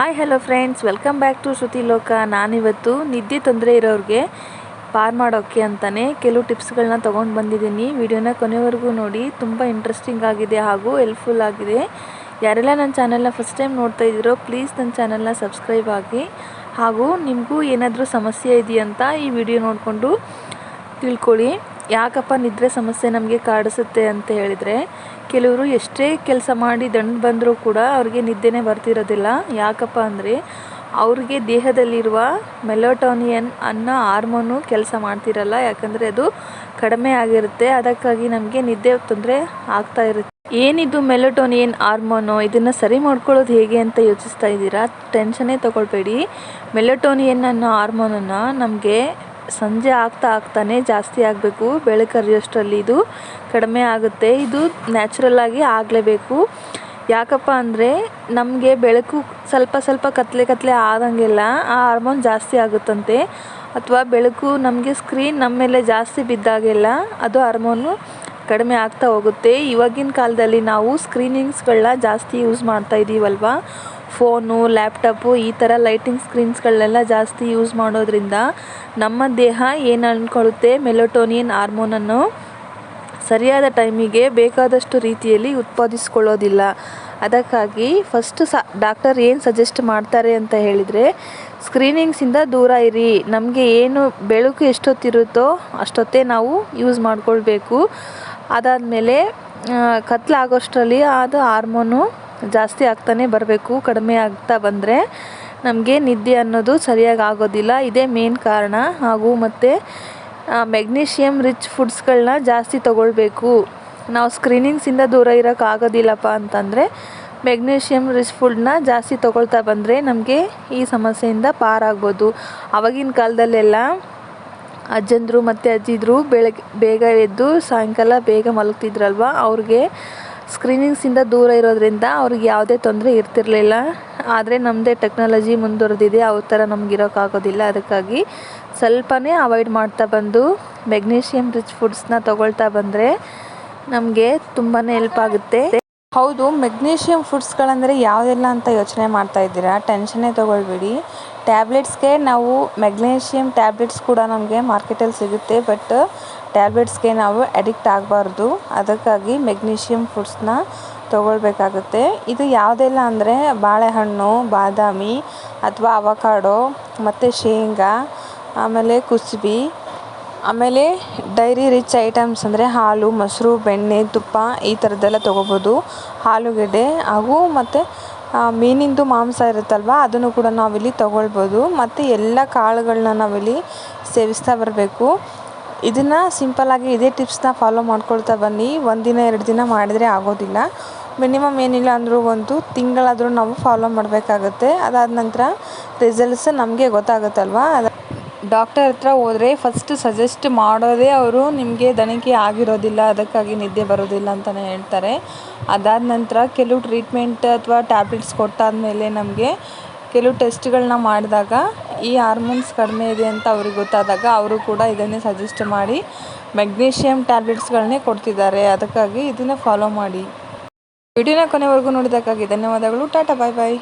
Hi hello friends welcome back to Shruti Loka ನಾನಿವತ್ತು ನಿದ್ದೆ ತೊಂದರೆ ಇರೋರಿಗೆ ಪಾರ್ ಮಾಡೋಕ್ಕೆ ಅಂತಲೇ ಕೆಲವು ಟಿಪ್ಸ್ಗಳನ್ನ ತೊಗೊಂಡು ಬಂದಿದ್ದೀನಿ. ವಿಡಿಯೋನ ಕೊನೆವರೆಗೂ ನೋಡಿ. ತುಂಬ ಇಂಟ್ರೆಸ್ಟಿಂಗ್ ಆಗಿದೆ ಹಾಗೂ ಹೆಲ್ಪ್ಫುಲ್ ಆಗಿದೆ. ಯಾರೆಲ್ಲ ನನ್ನ ಚಾನಲ್ನ ಫಸ್ಟ್ ಟೈಮ್ ನೋಡ್ತಾ ಇದ್ದೀರೋ ಪ್ಲೀಸ್ ನನ್ನ ಚಾನಲ್ನ ಸಬ್ಸ್ಕ್ರೈಬ್ ಆಗಿ. ಹಾಗೂ ನಿಮಗೂ ಏನಾದರೂ ಸಮಸ್ಯೆ ಇದೆಯಂತ ಈ ವಿಡಿಯೋ ನೋಡಿಕೊಂಡು ತಿಳ್ಕೊಳ್ಳಿ. ಯಾಕಪ್ಪ ನಿದ್ರೆ ಸಮಸ್ಯೆ ನಮಗೆ ಕಾಡಿಸುತ್ತೆ ಅಂತ ಹೇಳಿದರೆ, ಕೆಲವರು ಎಷ್ಟೇ ಕೆಲಸ ಮಾಡಿ ದಂಡು ಬಂದರೂ ಕೂಡ ಅವ್ರಿಗೆ ನಿದ್ದೆನೇ ಬರ್ತಿರೋದಿಲ್ಲ. ಯಾಕಪ್ಪ ಅಂದರೆ, ಅವ್ರಿಗೆ ದೇಹದಲ್ಲಿರುವ ಮೆಲೋಟೋನಿಯನ್ ಅನ್ನೋ ಹಾರ್ಮೋನು ಕೆಲಸ ಮಾಡ್ತಿರಲ್ಲ, ಯಾಕಂದರೆ ಅದು ಕಡಿಮೆ ಆಗಿರುತ್ತೆ. ಅದಕ್ಕಾಗಿ ನಮಗೆ ನಿದ್ದೆ ತೊಂದರೆ ಆಗ್ತಾ ಇರುತ್ತೆ. ಏನಿದು ಮೆಲೋಟೋನಿಯನ್ ಹಾರ್ಮೋನು? ಇದನ್ನು ಸರಿ ಮಾಡ್ಕೊಳ್ಳೋದು ಹೇಗೆ ಅಂತ ಯೋಚಿಸ್ತಾ ಇದ್ದೀರಾ? ಟೆನ್ಷನ್ನೇ ತೊಗೊಳ್ಬೇಡಿ. ಮೆಲೋಟೋನಿಯನ್ ಅನ್ನೋ ಹಾರ್ಮೋನನ್ನು ನಮಗೆ ಸಂಜೆ ಆಗ್ತಾ ಆಗ್ತಾನೆ ಜಾಸ್ತಿ ಆಗಬೇಕು. ಬೆಳಕು ಹರಿಯೋಷ್ಟರಲ್ಲಿ ಇದು ಕಡಿಮೆ ಆಗುತ್ತೆ. ಇದು ನ್ಯಾಚುರಲ್ ಆಗಿ ಆಗಲೇಬೇಕು. ಯಾಕಪ್ಪ ಅಂದರೆ ನಮಗೆ ಬೆಳಕು ಸ್ವಲ್ಪ ಸ್ವಲ್ಪ ಕತ್ಲೆ ಕತ್ಲೆ ಆದಂಗೆಲ್ಲ ಆ ಹಾರ್ಮೋನ್ ಜಾಸ್ತಿ ಆಗುತ್ತಂತೆ. ಅಥವಾ ಬೆಳಕು ನಮಗೆ ಸ್ಕ್ರೀನ್ ನಮ್ಮ ಮೇಲೆ ಜಾಸ್ತಿ ಬಿದ್ದಾಗೆಲ್ಲ ಅದು ಹಾರ್ಮೋನು ಕಡಿಮೆ ಆಗ್ತಾ ಹೋಗುತ್ತೆ. ಇವಾಗಿನ ಕಾಲದಲ್ಲಿ ನಾವು ಸ್ಕ್ರೀನಿಂಗ್ಸ್ಗಳನ್ನ ಜಾಸ್ತಿ ಯೂಸ್ ಮಾಡ್ತಾ ಇದ್ದೀವಲ್ವ ಫೋನು, ಲ್ಯಾಪ್ಟಾಪು ಈ ಥರ ಲೈಟಿಂಗ್ ಸ್ಕ್ರೀನ್ಸ್ಗಳನ್ನೆಲ್ಲ ಜಾಸ್ತಿ ಯೂಸ್ ಮಾಡೋದ್ರಿಂದ ನಮ್ಮ ದೇಹ ಏನು ಅಂದ್ಕೊಳ್ಳುತ್ತೆ ಮೆಲೋಟೋನಿಯನ್ ಹಾರ್ಮೋನನ್ನು ಸರಿಯಾದ ಟೈಮಿಗೆ ಬೇಕಾದಷ್ಟು ರೀತಿಯಲ್ಲಿ ಉತ್ಪಾದಿಸ್ಕೊಳ್ಳೋದಿಲ್ಲ. ಅದಕ್ಕಾಗಿ ಫಸ್ಟ್ ಸ, ಡಾಕ್ಟರ್ ಏನು ಸಜೆಸ್ಟ್ ಮಾಡ್ತಾರೆ ಅಂತ ಹೇಳಿದರೆ ಸ್ಕ್ರೀನಿಂಗ್ಸಿಂದ ದೂರ ಇರಿ. ನಮಗೆ ಏನು ಬೆಳಕು ಎಷ್ಟೊತ್ತಿರುತ್ತೋ ಅಷ್ಟೊತ್ತೇ ನಾವು ಯೂಸ್ ಮಾಡ್ಕೊಳ್ಬೇಕು. ಅದಾದಮೇಲೆ ಕತ್ಲಾಗೋಷ್ಟರಲ್ಲಿ ಅದು ಹಾರ್ಮೋನು ಜಾಸ್ತಿ ಆಗ್ತಾನೆ ಬರಬೇಕು, ಕಡಿಮೆ ಆಗ್ತಾ ಬಂದರೆ ನಮಗೆ ನಿದ್ದೆ ಅನ್ನೋದು ಸರಿಯಾಗಿ ಆಗೋದಿಲ್ಲ. ಇದೇ ಮೇನ್ ಕಾರಣ. ಹಾಗೂ ಮತ್ತು ಮೆಗ್ನೀಷಿಯಮ್ ರಿಚ್ ಫುಡ್ಸ್ಗಳನ್ನ ಜಾಸ್ತಿ ತೊಗೊಳ್ಬೇಕು. ನಾವು ಸ್ಕ್ರೀನಿಂಗ್ಸಿಂದ ದೂರ ಇರೋಕ್ಕಾಗೋದಿಲ್ಲಪ್ಪ ಅಂತಂದರೆ ಮೆಗ್ನೀಷಿಯಮ್ ರಿಚ್ ಫುಡ್ನ ಜಾಸ್ತಿ ತೊಗೊಳ್ತಾ ಬಂದರೆ ನಮಗೆ ಈ ಸಮಸ್ಯೆಯಿಂದ ಪಾರಾಗ್ಬೋದು. ಅವಾಗಿನ ಕಾಲದಲ್ಲೆಲ್ಲ ಅಜ್ಜಂದರು ಮತ್ತು ಅಜ್ಜಿದ್ರು ಬೆಳಗ್ಗೆ ಬೇಗ ಎದ್ದು ಸಾಯಂಕಾಲ ಬೇಗ ಮಲಗ್ತಿದ್ರಲ್ವ? ಅವ್ರಿಗೆ ಸ್ಕ್ರೀನಿಂಗ್ಸಿಂದ ದೂರ ಇರೋದ್ರಿಂದ ಅವ್ರಿಗೆ ಯಾವುದೇ ತೊಂದರೆ ಇರ್ತಿರಲಿಲ್ಲ. ಆದರೆ ನಮ್ಮದೇ ಟೆಕ್ನಾಲಜಿ ಮುಂದುವರೆದಿದೆ, ಅವ್ರ ಥರ ನಮ್ಗೆ ಇರೋಕ್ಕಾಗೋದಿಲ್ಲ. ಅದಕ್ಕಾಗಿ ಸ್ವಲ್ಪನೇ ಅವಾಯ್ಡ್ ಮಾಡ್ತಾ ಬಂದು ಮೆಗ್ನೀಷಿಯಮ್ ರಿಚ್ ಫುಡ್ಸ್ನ ತೊಗೊಳ್ತಾ ಬಂದರೆ ನಮಗೆ ತುಂಬಾ ಹೆಲ್ಪ್ ಆಗುತ್ತೆ. ಹೌದು ಮೆಗ್ನೀಷಿಯಮ್ ಫುಡ್ಸ್ಗಳಂದರೆ ಯಾವುದೆಲ್ಲ ಅಂತ ಯೋಚನೆ ಮಾಡ್ತಾ ಇದ್ದೀರಾ? ಟೆನ್ಷನ್ನೇ ತೊಗೊಳ್ಬೇಡಿ. ಟ್ಯಾಬ್ಲೆಟ್ಸ್ಗೆ ನಾವು ಮೆಗ್ನೀಷಿಯಮ್ ಟ್ಯಾಬ್ಲೆಟ್ಸ್ ಕೂಡ ನಮಗೆ ಮಾರ್ಕೆಟಲ್ಲಿ ಸಿಗುತ್ತೆ ಬಟ್ ಟ್ಯಾಬ್ಲೆಟ್ಸ್ಗೆ ನಾವು ಅಡಿಕ್ಟ್ ಆಗಬಾರ್ದು. ಅದಕ್ಕಾಗಿ ಮೆಗ್ನೀಷಿಯಮ್ ಫುಡ್ಸ್ನ ತೊಗೊಳ್ಬೇಕಾಗುತ್ತೆ. ಇದು ಯಾವುದೆಲ್ಲ ಅಂದರೆ ಬಾಳೆಹಣ್ಣು, ಬಾದಾಮಿ ಅಥವಾ ಅವಕಾಡೋ, ಮತ್ತು ಶೇಂಗಾ, ಆಮೇಲೆ ಕುಸುಬಿ, ಆಮೇಲೆ ಡೈರಿ ರಿಚ್ ಐಟಮ್ಸ್ ಅಂದರೆ ಹಾಲು, ಮೊಸರು, ಬೆಣ್ಣೆ, ತುಪ್ಪ ಈ ಥರದ್ದೆಲ್ಲ ತೊಗೋಬೋದು. ಆಲೂಗೆಡ್ಡೆ ಹಾಗೂ ಮತ್ತು ಮೀನಿಂದು ಮಾಂಸ ಇರುತ್ತಲ್ವ, ಅದನ್ನು ಕೂಡ ನಾವಿಲ್ಲಿ ತೊಗೊಳ್ಬೋದು. ಮತ್ತು ಎಲ್ಲ ಕಾಳುಗಳನ್ನ ನಾವಿಲ್ಲಿ ಸೇವಿಸ್ತಾ ಬರಬೇಕು. ಇದನ್ನು ಸಿಂಪಲ್ಲಾಗಿ ಇದೇ ಟಿಪ್ಸ್ನ ಫಾಲೋ ಮಾಡ್ಕೊಳ್ತಾ ಬನ್ನಿ. ಒಂದಿನ ಎರಡು ದಿನ ಮಾಡಿದರೆ ಆಗೋದಿಲ್ಲ. ಮಿನಿಮಮ್ ಏನಿಲ್ಲ ಅಂದರೂ ಒಂದು ತಿಂಗಳಾದರೂ ನಾವು ಫಾಲೋ ಮಾಡಬೇಕಾಗುತ್ತೆ. ಅದಾದ ನಂತರ ರಿಸಲ್ಟ್ಸ್ ನಮಗೆ ಗೊತ್ತಾಗುತ್ತಲ್ವ? ಅದು ಡಾಕ್ಟರ್ ಹತ್ರ ಹೋದರೆ ಫಸ್ಟ್ ಸಜೆಸ್ಟ್ ಮಾಡೋದೇ ಅವರು ನಿಮಗೆ ದಣಿಕೆ ಆಗಿರೋದಿಲ್ಲ, ಅದಕ್ಕಾಗಿ ನಿದ್ದೆ ಬರೋದಿಲ್ಲ ಅಂತಲೇ ಹೇಳ್ತಾರೆ. ಅದಾದ ನಂತರ ಕೆಲವು ಟ್ರೀಟ್ಮೆಂಟ್ ಅಥವಾ ಟ್ಯಾಬ್ಲೆಟ್ಸ್ ಕೊಟ್ಟಾದಮೇಲೆ ನಮಗೆ ಕೆಲವು ಟೆಸ್ಟ್ಗಳನ್ನ ಮಾಡಿದಾಗ ಈ ಹಾರ್ಮೋನ್ಸ್ ಕಡಿಮೆ ಇದೆ ಅಂತ ಅವ್ರಿಗೆ ಗೊತ್ತಾದಾಗ ಅವರು ಕೂಡ ಇದನ್ನೇ ಸಜೆಸ್ಟ್ ಮಾಡಿ ಮೆಗ್ನೀಷಿಯಮ್ ಟ್ಯಾಬ್ಲೆಟ್ಸ್ಗಳನ್ನೇ ಕೊಡ್ತಿದ್ದಾರೆ. ಅದಕ್ಕಾಗಿ ಇದನ್ನೇ ಫಾಲೋ ಮಾಡಿ. ವಿಡಿಯೋನ ಕೊನೆವರೆಗೂ ನೋಡಿದಕ್ಕಾಗಿ ಧನ್ಯವಾದಗಳು. ಟಾಟಾ ಬಾಯ್ ಬಾಯ್